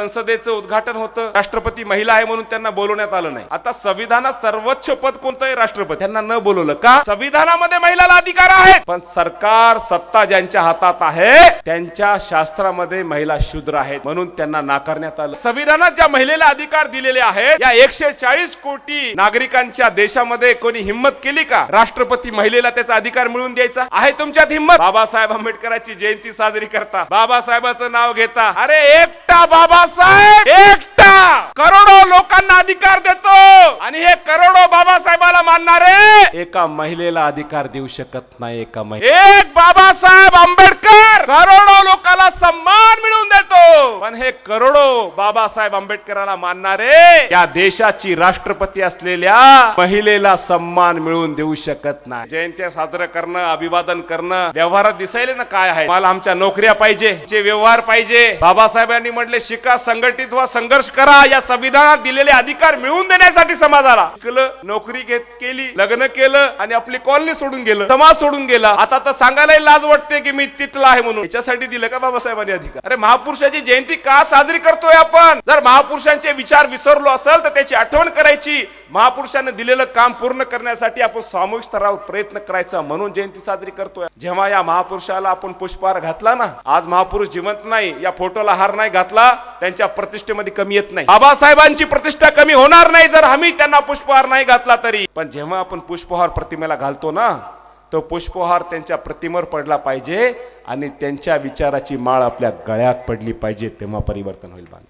संसदेचं उद्घाटन होतं. राष्ट्रपती महिला आहे म्हणून त्यांना बोलवण्यात आलं नाही. आता संविधानात सर्वोच्च पद कोणतं आहे? राष्ट्रपती. त्यांना न बोलवलं. का? संविधानामध्ये महिलाला अधिकार आहे. पण सरकार सत्ता ज्यांच्या हातात आहे त्यांच्या शास्त्रामध्ये महिला शूद्र आहेत म्हणून त्यांना नाकारण्यात आलं. संविधानात ज्या महिलेला अधिकार दिलेले आहेत या एकशे चाळीस कोटी नागरिकांच्या देशामध्ये कोणी हिंमत केली का? राष्ट्रपती महिलेला त्याचा अधिकार मिळवून द्यायचा? आहे तुमच्यात हिंमत? बाबासाहेब आंबेडकरांची जयंती साजरी करता. बाबासाहेबाचं नाव घेता. अरे एकटा बाबा बाबासाहेब! एकटा! करोडो लोकांना अधिकार देतो! आणि हे करोडो बाबासाहेबाला मानणारे एका महिलेला अधिकार देऊ शकत नाही एका महिला एक बाबासाहेब आंबेडकर! करोडो लोकांना सन्मान मिळवून देतो पण हे करोडो बाबासाहेब आंबेडकरांना मानणारे या देशाची राष्ट्रपती असलेल्या महिलेला सन्मान मिळवून देऊ शकत नाही. जयंत्या साजरं करणं अभिवादन करणं व्यवहारात दिसायले ना काय आहे? मला आमच्या नोकऱ्या पाहिजे जे व्यवहार पाहिजे. बाबासाहेबांनी म्हटले शिका संघटित व्हा संघर्ष करा. या संविधानात दिलेले अधिकार मिळवून देण्यासाठी समाजाला नोकरी घेत केली लग्न केलं आणि आपली कॉलनी सोडून गेलं समाज सोडून गेला. आता तर सांगायलाही लाज वाटते की मी तिथला आहे म्हणून. याच्यासाठी दिलं का बाबासाहेबांनी अधिकार? अरे महापुरुषांची जयंती का साजरी करतोय आपण? जर महापुरुषांचे विचार विसरलो असेल तर त्याची आठवण करायची. महापुरुषांनी दिलेलं काम पूर्ण करण्यासाठी आपण सामूहिक स्तरावर प्रयत्न करायचा. म्हणून जयंती साजरी करतोय. जेव्हा या महापुरुषाला आपण पुष्पहार घातला ना आज महापुरुष जिवंत नाही या फोटोला हार नाही घातला त्यांच्या प्रतिष्ठेमध्ये कमी येत नाही. बाबासाहेबांची प्रतिष्ठा कमी होणार नाही जर आम्ही त्यांना पुष्पहार नाही घातला तरी. पण जेव्हा आपण पुष्पहार प्रतिमेला घालतो ना तो पुष्पहार त्यांच्या प्रतिमेवर पडला पाहिजे आणि त्यांच्या विचाराची माळ आपल्या गळ्यात पडली पाहिजे तेव्हा परिवर्तन होईल बांध